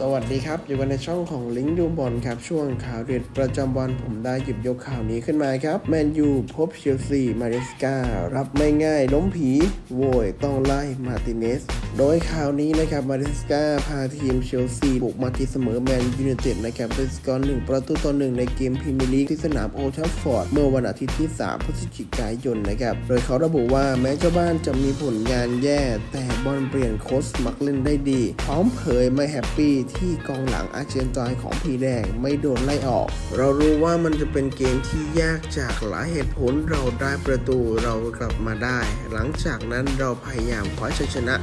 สวัสดีครับ อยู่กันในช่องของลิงก์ดูบอลครับ ช่วงข่าวเด็ดประจำวันผมได้หยิบยกข่าวนี้ขึ้นมาครับ แมนยูพบเชลซี มาริสการับไม่ง่ายล้มผี โวยต้องไล่มาติเนส โดยข่าวนี้นะครับมาริสกาพาทีมเชลซีบุกมาที่เสมอแมนยูไนเต็ดนะครับด้วยสกอร์หนึ่งประตูต่อหนึ่งในเกมพรีเมียร์ลีกที่สนามโอทัฟฟอร์ดเมื่อวันอาทิตย์ที่ 3 พฤศจิกายนนะครับโดยเขาระบุว่าแม้เจ้าบ้านจะมีผลงานแย่ แต่บอลเปลี่ยนโค้ชมักเล่นได้ดี พร้อมเผยไม่แฮปปี้ที่กองหลังอาเจนจอยของพีแดงไม่โดนไล่ออก เรารู้ว่ามันจะเป็นเกมที่ยากจากหลายเหตุผลเราได้ประตูเรากลับมาได้ หลังจากนั้นเราพยายามคว้าชัยชนะ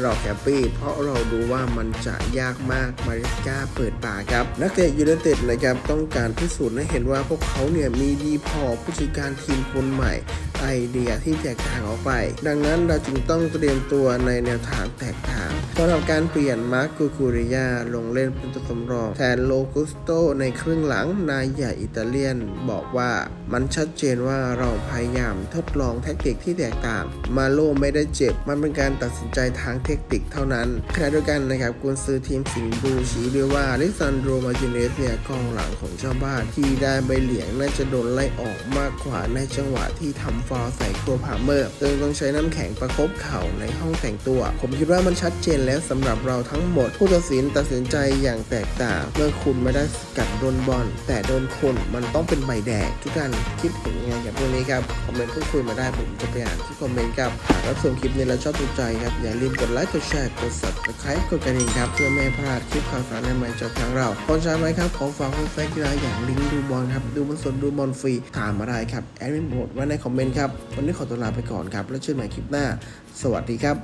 เราแฮปปี้เพราะเราดูว่ามันจะยากมากมาริสกาเปิดปากครับ นักเตะยูไนเต็ดนะครับต้องการพิสูจน์ให้เห็นว่าพวกเขาเนี่ยมีดีพอผู้จัดการทีมคนใหม่ ไอเดียที่แตกต่างออกไป ดังนั้นเราจึงต้องเตรียมตัวในแนวทางแตกต่างสำหรับการเปลี่ยนมาร์กกูคูริยาลงเล่นเป็นตัวสำรอง แทนโลกุสโตในครึ่งหลังนายใหญ่อิตาเลียน บอกว่ามันชัดเจนว่าเราพยายามทดลองแทคนิคที่แตกต่าง มาโลไม่ได้เจ็บ มันเป็นการตัดสินใจทางเทคนิคเท่านั้นขณะเดียวกันนะครับกุนซือทีมสิงห์บูชี้ด้วยว่าลิซันโดมาจิเนสเนี่ยกองหลังของเจ้าบ้านที่ได้ใบเหลียงน่าจะโดนไล่ออกมากกว่าในจังหวะที่ทำฟาวล์ใส่ครพาเมอร์ซึ่งต้องใช้น้ำแข็งประคบเข่าในห้องแต่งตัว ผมคิดว่ามันชัดเจนแล้วสำหรับเราทั้งหมด ผู้ตัดสินตัดสินใจอย่างแตกต่างเมื่อคุณไม่ได้สกัดโดนบอลแต่โดนคนมันต้องเป็นใบแดงทุกท่านคิดเห็นยังไงกับเรื่องนี้ครับคอมเมนต์พูดคุยมาได้ผมจะไปอ่านที่คอมเมนต์ครับหากรับชมคลิปนี้แล้วชอบถูกใจครับอย่าลืมกดไลค์กดแชร์กด subscribe กดกระดิ่งครับเพื่อไม่พลาดคลิปข่าวสารใหม่ๆจากทางเราคนใช้ไหมครับขอฝากคุณแฟนกีฬาอย่างลิงก์ดูบอลครับดูบอลสดดูบอลฟรีถามมาได้ครับแอดมินโหมดไว้ในคอมเมนต์ครับ วันนี้ขอตัวลาไปก่อนครับ แล้วเจอกันใหม่คลิปหน้า สวัสดีครับ